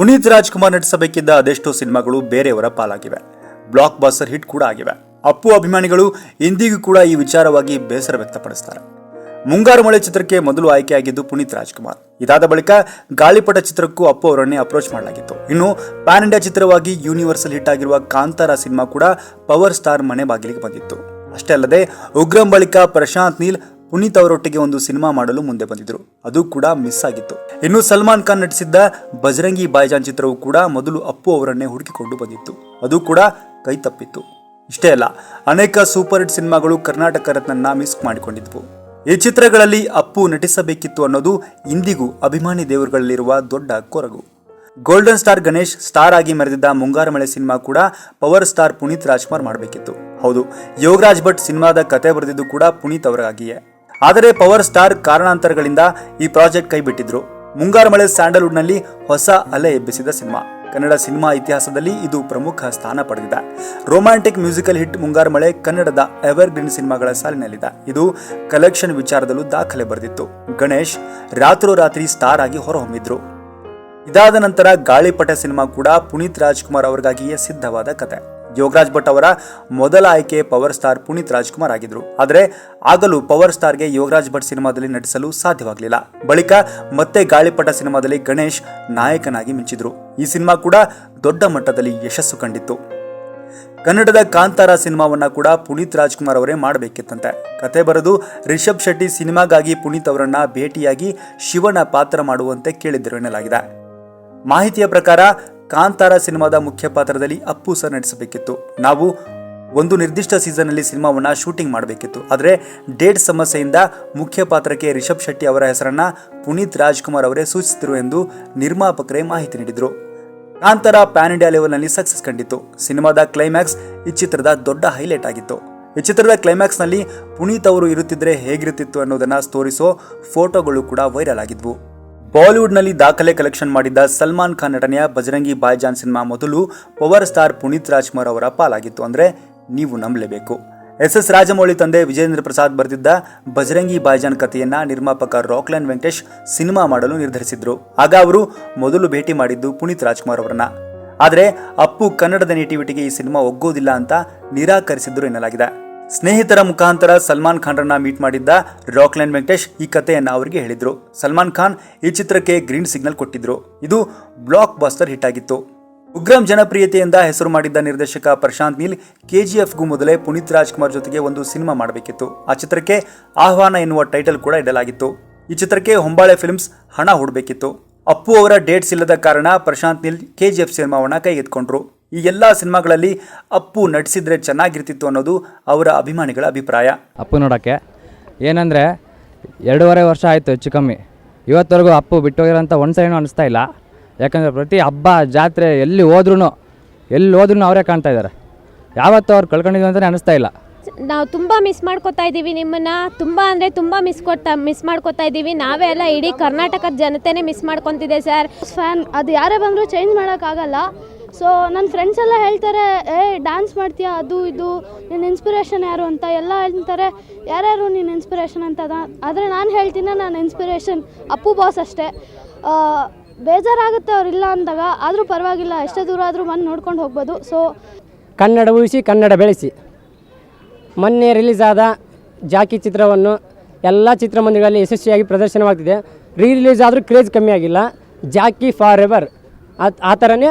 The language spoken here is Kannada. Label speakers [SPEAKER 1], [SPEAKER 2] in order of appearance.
[SPEAKER 1] ಪುನೀತ್ ರಾಜ್ಕುಮಾರ್ ನಟಿಸಬೇಕಿದ್ದ ಅದೆಷ್ಟೋ ಸಿನಿಮಾಗಳು ಬೇರೆಯವರ ಪಾಲಾಗಿವೆ. ಬ್ಲಾಕ್ ಬಾಸ್ಟರ್ ಹಿಟ್ ಕೂಡ ಆಗಿವೆ. ಅಪ್ಪು ಅಭಿಮಾನಿಗಳು ಇಂದಿಗೂ ಕೂಡ ಈ ವಿಚಾರವಾಗಿ ಬೇಸರ ವ್ಯಕ್ತಪಡಿಸ್ತಾರೆ. ಮುಂಗಾರು ಮಳೆ ಚಿತ್ರಕ್ಕೆ ಮೊದಲು ಆಯ್ಕೆಯಾಗಿದ್ದು ಪುನೀತ್ ರಾಜ್ಕುಮಾರ್. ಇದಾದ ಬಳಿಕ ಗಾಳಿಪಟ ಚಿತ್ರಕ್ಕೂ ಅಪ್ಪು ಅವರನ್ನೇ ಅಪ್ರೋಚ್ ಮಾಡಲಾಗಿತ್ತು. ಇನ್ನು ಪ್ಯಾನ್ ಇಂಡಿಯಾ ಚಿತ್ರವಾಗಿ ಯೂನಿವರ್ಸಲ್ ಹಿಟ್ ಆಗಿರುವ ಕಾಂತಾರ ಸಿನಿಮಾ ಕೂಡ ಪವರ್ ಸ್ಟಾರ್ ಮನೆ ಬಾಗಿಲಿಗೆ ಬಂದಿತ್ತು. ಅಷ್ಟೇ ಅಲ್ಲದೆ ಉಗ್ರಂ ಬಳಿಕ ಪ್ರಶಾಂತ್ ನೀಲ್ ಪುನೀತ್ ಅವರೊಟ್ಟಿಗೆ ಒಂದು ಸಿನಿಮಾ ಮಾಡಲು ಮುಂದೆ ಬಂದಿದ್ರು. ಅದು ಕೂಡ ಮಿಸ್ ಆಗಿತ್ತು. ಇನ್ನು ಸಲ್ಮಾನ್ ಖಾನ್ ನಟಿಸಿದ್ದ ಬಜರಂಗಿ ಬಾಯ್ಜಾನ್ ಚಿತ್ರವು ಕೂಡ ಮೊದಲು ಅಪ್ಪು ಅವರನ್ನೇ ಹುಡುಕಿಕೊಂಡು ಬಂದಿತ್ತು. ಅದು ಕೂಡ ಕೈ ತಪ್ಪಿತ್ತು. ಇಷ್ಟೇ ಅಲ್ಲ, ಅನೇಕ ಸೂಪರ್ ಹಿಟ್ ಸಿನಿಮಾಗಳು ಕರ್ನಾಟಕ ರತ್ನನ್ನ ಮಿಸ್ ಮಾಡಿಕೊಂಡಿದ್ವು. ಈ ಚಿತ್ರಗಳಲ್ಲಿ ಅಪ್ಪು ನಟಿಸಬೇಕಿತ್ತು ಅನ್ನೋದು ಇಂದಿಗೂ ಅಭಿಮಾನಿ ದೇವರುಗಳಲ್ಲಿರುವ ದೊಡ್ಡ ಕೊರಗು. ಗೋಲ್ಡನ್ ಸ್ಟಾರ್ ಗಣೇಶ್ ಸ್ಟಾರ್ ಆಗಿ ಮೆರೆದಿದ್ದ ಮುಂಗಾರು ಮಳೆ ಸಿನಿಮಾ ಕೂಡ ಪವರ್ ಸ್ಟಾರ್ ಪುನೀತ್ ರಾಜ್ಕುಮಾರ್ ಮಾಡಬೇಕಿತ್ತು. ಹೌದು, ಯೋಗರಾಜ್ ಭಟ್ ಸಿನಿಮಾದ ಕತೆ ಬರೆದಿದ್ದು ಕೂಡ ಪುನೀತ್ ಅವರಿಗಾಗಿಯೇ ಆದರೆ ಪವರ್ ಸ್ಟಾರ್ ಕಾರಣಾಂತರಗಳಿಂದ ಈ ಪ್ರಾಜೆಕ್ಟ್ ಕೈಬಿಟ್ಟಿದ್ರು. ಮುಂಗಾರು ಮಳೆ ಸ್ಯಾಂಡಲ್ವುಡ್ನಲ್ಲಿ ಹೊಸ ಅಲೆ ಎಬ್ಬಿಸಿದ ಸಿನಿಮಾ. ಕನ್ನಡ ಸಿನಿಮಾ ಇತಿಹಾಸದಲ್ಲಿ ಇದು ಪ್ರಮುಖ ಸ್ಥಾನ ಪಡೆದಿದೆ. ರೋಮ್ಯಾಂಟಿಕ್ ಮ್ಯೂಸಿಕಲ್ ಹಿಟ್ ಮುಂಗಾರು ಮಳೆ ಕನ್ನಡದ ಎವರ್ ಗ್ರೀನ್ ಸಿನಿಮಾಗಳ ಸಾಲಿನಲ್ಲಿದೆ. ಇದು ಕಲೆಕ್ಷನ್ ವಿಚಾರದಲ್ಲೂ ದಾಖಲೆ ಬರೆದಿತ್ತು. ಗಣೇಶ್ ರಾತ್ರೋರಾತ್ರಿ ಸ್ಟಾರ್ ಆಗಿ ಹೊರಹೊಮ್ಮಿದ್ರು. ಇದಾದ ನಂತರ ಗಾಳಿಪಟ ಸಿನಿಮಾ ಕೂಡ ಪುನೀತ್ ರಾಜ್ಕುಮಾರ್ ಅವರಿಗಾಗಿಯೇ ಸಿದ್ಧವಾದ ಕತೆ. ಯೋಗರಾಜ್ ಭಟ್ ಅವರ ಮೊದಲ ಆಯ್ಕೆ ಪವರ್ ಸ್ಟಾರ್ ಪುನೀತ್ ರಾಜ್ಕುಮಾರ್ ಆಗಿದ್ರು. ಆದರೆ ಆಗಲೂ ಪವರ್ ಸ್ಟಾರ್ಗೆ ಯೋಗರಾಜ್ ಭಟ್ ಸಿನಿಮಾದಲ್ಲಿ ನಟಿಸಲು ಸಾಧ್ಯವಾಗಲಿಲ್ಲ. ಬಳಿಕ ಮತ್ತೆ ಗಾಳಿಪಟ ಸಿನಿಮಾದಲ್ಲಿ ಗಣೇಶ್ ನಾಯಕನಾಗಿ ಮಿಂಚಿದ್ರು. ಈ ಸಿನಿಮಾ ಕೂಡ ದೊಡ್ಡ ಮಟ್ಟದಲ್ಲಿ ಯಶಸ್ಸು ಕಂಡಿತ್ತು. ಕನ್ನಡದ ಕಾಂತಾರ ಸಿನಿಮಾವನ್ನ ಕೂಡ ಪುನೀತ್ ರಾಜ್ಕುಮಾರ್ ಅವರೇ ಮಾಡಬೇಕಿತ್ತಂತೆ. ಕತೆ ಬರೆದು ರಿಷಬ್ ಶೆಟ್ಟಿ ಸಿನಿಮಾಗಾಗಿ ಪುನೀತ್ ಅವರನ್ನ ಭೇಟಿಯಾಗಿ ಶಿವನ ಪಾತ್ರ ಮಾಡುವಂತೆ ಕೇಳಿದ್ದರು ಎನ್ನಲಾಗಿದೆ. ಮಾಹಿತಿಯ ಪ್ರಕಾರ ಕಾಂತಾರ ಸಿನಿಮಾದ ಮುಖ್ಯ ಪಾತ್ರದಲ್ಲಿ ಅಪ್ಪು ಸರ್ ನಟಿಸಬೇಕಿತ್ತು. ನಾವು ಒಂದು ನಿರ್ದಿಷ್ಟ ಸೀಸನ್ನಲ್ಲಿ ಸಿನಿಮಾವನ್ನ ಶೂಟಿಂಗ್ ಮಾಡಬೇಕಿತ್ತು. ಆದರೆ ಡೇಟ್ ಸಮಸ್ಯೆಯಿಂದ ಮುಖ್ಯ ಪಾತ್ರಕ್ಕೆ ರಿಷಬ್ ಶೆಟ್ಟಿ ಅವರ ಹೆಸರನ್ನ ಪುನೀತ್ ರಾಜ್ಕುಮಾರ್ ಅವರೇ ಸೂಚಿಸಿದರು ಎಂದು ನಿರ್ಮಾಪಕರೇ ಮಾಹಿತಿ ನೀಡಿದರು. ಕಾಂತಾರ ಪ್ಯಾನ್ ಇಂಡಿಯಾ ಲೆವೆಲ್ನಲ್ಲಿ ಸಕ್ಸಸ್ ಕಂಡಿತ್ತು. ಸಿನಿಮಾದ ಕ್ಲೈಮ್ಯಾಕ್ಸ್ ಈ ಚಿತ್ರದ ದೊಡ್ಡ ಹೈಲೈಟ್ ಆಗಿತ್ತು. ಈ ಚಿತ್ರದ ಕ್ಲೈಮ್ಯಾಕ್ಸ್ನಲ್ಲಿ ಪುನೀತ್ ಅವರು ಇರುತ್ತಿದ್ರೆ ಹೇಗಿರುತ್ತಿತ್ತು ಅನ್ನೋದನ್ನ ತೋರಿಸೋ ಫೋಟೋಗಳು ಕೂಡ ವೈರಲ್ ಆಗಿದ್ವು. ಬಾಲಿವುಡ್ನಲ್ಲಿ ದಾಖಲೆ ಕಲೆಕ್ಷನ್ ಮಾಡಿದ್ದ ಸಲ್ಮಾನ್ ಖಾನ್ ನಟನೆಯ ಬಜರಂಗಿ ಬಾಯ್ಜಾನ್ ಸಿನಿಮಾ ಮೊದಲು ಪವರ್ ಸ್ಟಾರ್ ಪುನೀತ್ ರಾಜ್ಕುಮಾರ್ ಅವರ ಪಾಲಾಗಿತ್ತು. ಅಂದ್ರೆ ನೀವು ನಂಬಲೇಬೇಕು. ಎಸ್ ಎಸ್ ರಾಜಮೌಳಿ ತಂದೆ ವಿಜೇಂದ್ರ ಪ್ರಸಾದ್ ಬರೆದಿದ್ದ ಬಜರಂಗಿ ಬಾಯ್ಜಾನ್ ಕಥೆಯನ್ನ ನಿರ್ಮಾಪಕ ರಾಕ್ಲೈನ್ ವೆಂಕಟೇಶ್ ಸಿನಿಮಾ ಮಾಡಲು ನಿರ್ಧರಿಸಿದ್ರು. ಆಗ ಅವರು ಮೊದಲು ಭೇಟಿ ಮಾಡಿದ್ದು ಪುನೀತ್ ರಾಜ್ಕುಮಾರ್ ಅವರನ್ನ. ಆದರೆ ಅಪ್ಪು ಕನ್ನಡದ ನೇಟಿವಿಟಿಗೆ ಈ ಸಿನಿಮಾ ಒಗ್ಗೋದಿಲ್ಲ ಅಂತ ನಿರಾಕರಿಸಿದ್ರು ಎನ್ನಲಾಗಿದೆ. ಸ್ನೇಹಿತರ ಮುಖಾಂತರ ಸಲ್ಮಾನ್ ಖಾನ್ರನ್ನ ಮೀಟ್ ಮಾಡಿದ್ದ ರಾಕ್ಲೈನ್ ವೆಂಕಟೇಶ್ ಈ ಕಥೆಯನ್ನು ಅವರಿಗೆ ಹೇಳಿದ್ರು. ಸಲ್ಮಾನ್ ಖಾನ್ ಈ ಚಿತ್ರಕ್ಕೆ ಗ್ರೀನ್ ಸಿಗ್ನಲ್ ಕೊಟ್ಟಿದ್ರು. ಇದು ಬ್ಲಾಕ್ ಬಾಸ್ಟರ್ ಹಿಟ್ ಆಗಿತ್ತು. ಉಗ್ರಂ ಜನಪ್ರಿಯತೆಯಿಂದ ಹೆಸರು ಮಾಡಿದ್ದ ನಿರ್ದೇಶಕ ಪ್ರಶಾಂತ್ ನೀಲ್ ಕೆಜಿಎಫ್ಗೂ ಮೊದಲೇ ಪುನೀತ್ ರಾಜ್ಕುಮಾರ್ ಜೊತೆಗೆ ಒಂದು ಸಿನಿಮಾ ಮಾಡಬೇಕಿತ್ತು. ಆ ಚಿತ್ರಕ್ಕೆ ಆಹ್ವಾನ ಎನ್ನುವ ಟೈಟಲ್ ಕೂಡ ಇಡಲಾಗಿತ್ತು. ಈ ಚಿತ್ರಕ್ಕೆ ಹೊಂಬಾಳೆ ಫಿಲ್ಮ್ಸ್ ಹಣ ಹೂಡಬೇಕಿತ್ತು. ಅಪ್ಪು ಅವರ ಡೇಟ್ಸ್ ಇಲ್ಲದ ಕಾರಣ ಪ್ರಶಾಂತ್ ನೀಲ್ ಕೆಜಿಎಫ್ ಸಿನಿಮಾವನ್ನ ಕೈಗೆತ್ಕೊಂಡ್ರು ಈ ಎಲ್ಲ ಸಿನಿಮಾಗಳಲ್ಲಿ ಅಪ್ಪು ನಟಿಸಿದ್ರೆ ಚೆನ್ನಾಗಿರ್ತಿತ್ತು ಅನ್ನೋದು ಅವರ ಅಭಿಮಾನಿಗಳ ಅಭಿಪ್ರಾಯ.
[SPEAKER 2] ಅಪ್ಪು ನೋಡೋಕ್ಕೆ. ಏನಂದರೆ ಎರಡೂವರೆ ವರ್ಷ ಆಯಿತು ಹೆಚ್ಚು ಕಮ್ಮಿ. ಇವತ್ತವರೆಗೂ ಅಪ್ಪು ಬಿಟ್ಟು ಹೋಗಿರೋಂಥ ಒಂದು ಸೈನು ಅನಿಸ್ತಾ ಇಲ್ಲ. ಯಾಕಂದರೆ ಪ್ರತಿ ಹಬ್ಬ ಜಾತ್ರೆ ಎಲ್ಲಿ ಹೋದ್ರೂ ಎಲ್ಲಿ ಹೋದ್ರೂ ಅವರೇ ಕಾಣ್ತಾ ಇದ್ದಾರೆ. ಯಾವತ್ತೂ ಅವ್ರು ಕಳ್ಕೊಂಡಿದ್ರು ಅಂತಲೇ ಅನಿಸ್ತಾ ಇಲ್ಲ.
[SPEAKER 3] ನಾವು ತುಂಬ ಮಿಸ್ ಮಾಡ್ಕೋತಾ ಇದ್ದೀವಿ ನಿಮ್ಮನ್ನು. ತುಂಬ ಅಂದರೆ ತುಂಬ ಮಿಸ್ ಕೊಡ್ತಾ ಮಿಸ್ ಮಾಡ್ಕೋತಾ ಇದ್ದೀವಿ. ನಾವೇ ಅಲ್ಲ ಇಡೀ ಕರ್ನಾಟಕದ ಜನತೆನೇ ಮಿಸ್ ಮಾಡ್ಕೊತಿದೆ ಸರ್
[SPEAKER 4] ಫ್ಯಾನ್ ಅದು ಯಾರೇ ಬಂದರೂ ಚೇಂಜ್ ಮಾಡೋಕ್ಕಾಗಲ್ಲ. ಸೊ ನನ್ನ ಫ್ರೆಂಡ್ಸ್ ಎಲ್ಲ ಹೇಳ್ತಾರೆ, ಏ ಡ್ಯಾನ್ಸ್ ಮಾಡ್ತೀಯಾ? ಅದು ಇದು. ನಿನ್ನ ಇನ್ಸ್ಪಿರೇಷನ್ ಯಾರು? ಅಂತ ಎಲ್ಲ ಹೇಳ್ತಾರೆ, ಯಾರ್ಯಾರು ನಿನ್ನ ಇನ್ಸ್ಪಿರೇಷನ್ ಅಂತ ಆದರೆ ನಾನು ಹೇಳ್ತೀನಿ, ನಾನು ಇನ್ಸ್ಪಿರೇಷನ್ ಅಪ್ಪು ಬಾಸ್ ಅಷ್ಟೇ. ಬೇಜಾರಾಗುತ್ತೆ ಅವರಿಲ್ಲ ಅಂದಾಗ, ಆದರೂ ಪರವಾಗಿಲ್ಲ, ಎಷ್ಟೇ ದೂರ ಆದರೂ ಬಂದು ನೋಡ್ಕೊಂಡು ಹೋಗ್ಬೋದು. ಸೊ
[SPEAKER 5] ಕನ್ನಡ ಉಳಿಸಿ, ಕನ್ನಡ ಬೆಳೆಸಿ. ಮೊನ್ನೆ ರಿಲೀಸ್ ಆದ ಜಾಕಿ ಚಿತ್ರವನ್ನು ಎಲ್ಲ ಚಿತ್ರಮಂದಿರಗಳಲ್ಲಿ ಯಶಸ್ವಿಯಾಗಿ ಪ್ರದರ್ಶನವಾಗ್ತಿದೆ. ರೀ ರಿಲೀಸ್ ಆದರೂ ಕ್ರೇಜ್ ಕಮ್ಮಿ ಆಗಿಲ್ಲ. ಜಾಕಿ ಫಾರ್ ಎವರ್ ಆ ಥರನೇ